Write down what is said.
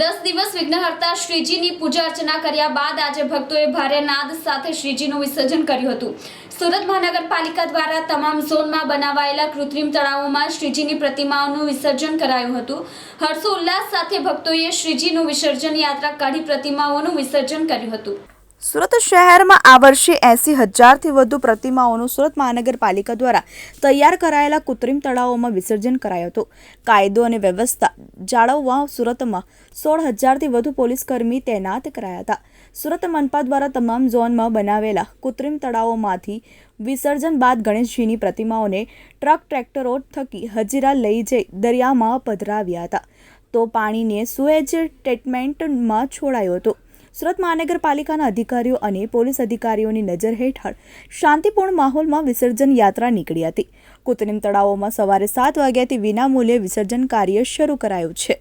દસ દિવસ વિઘ્નહર્તા શ્રીજીની પૂજા અર્ચના કર્યા બાદ આજે ભક્તોએ ભારે નાદ સાથે શ્રીજીનું વિસર્જન કર્યું હતું. સુરત મહાનગરપાલિકા દ્વારા તમામ ઝોનમાં બનાવાયેલા કૃત્રિમ તળાવોમાં શ્રીજીની પ્રતિમાઓનું વિસર્જન કરાયું હતું. હર્ષોલ્લાસ સાથે ભક્તોએ શ્રીજીનું વિસર્જન યાત્રા કાઢી પ્રતિમાઓનું વિસર્જન કર્યું હતું. સુરત શહેરમાં આ વર્ષે એંસી હજારથી વધુ પ્રતિમાઓનું સુરત મહાનગરપાલિકા દ્વારા તૈયાર કરાયેલા કૃત્રિમ તળાવોમાં વિસર્જન કરાયું હતું. કાયદો અને વ્યવસ્થા જાળવવા સુરતમાં સોળ હજારથી વધુ પોલીસકર્મી તૈનાત કરાયા હતા. સુરત મનપા દ્વારા તમામ ઝોનમાં બનાવેલા કૃત્રિમ તળાવોમાંથી વિસર્જન બાદ ગણેશજીની પ્રતિમાઓને ટ્રક ટ્રેક્ટરો થકી હજીરા લઈ જઈ દરિયામાં પધરાવ્યા હતા. તો પાણીને સુએજ ટ્રીટમેન્ટમાં છોડાયું હતું. સુરત મહાનગરપાલિકાના અધિકારીઓ અને પોલીસ અધિકારીઓની નજર હેઠળ શાંતિપૂર્ણ માહોલમાં વિસર્જન યાત્રા નીકળી હતી. કૃત્રિમ તળાવોમાં સવારે સાત વાગ્યાથી વિનામૂલ્યે વિસર્જન કાર્ય શરૂ કરાયું છે.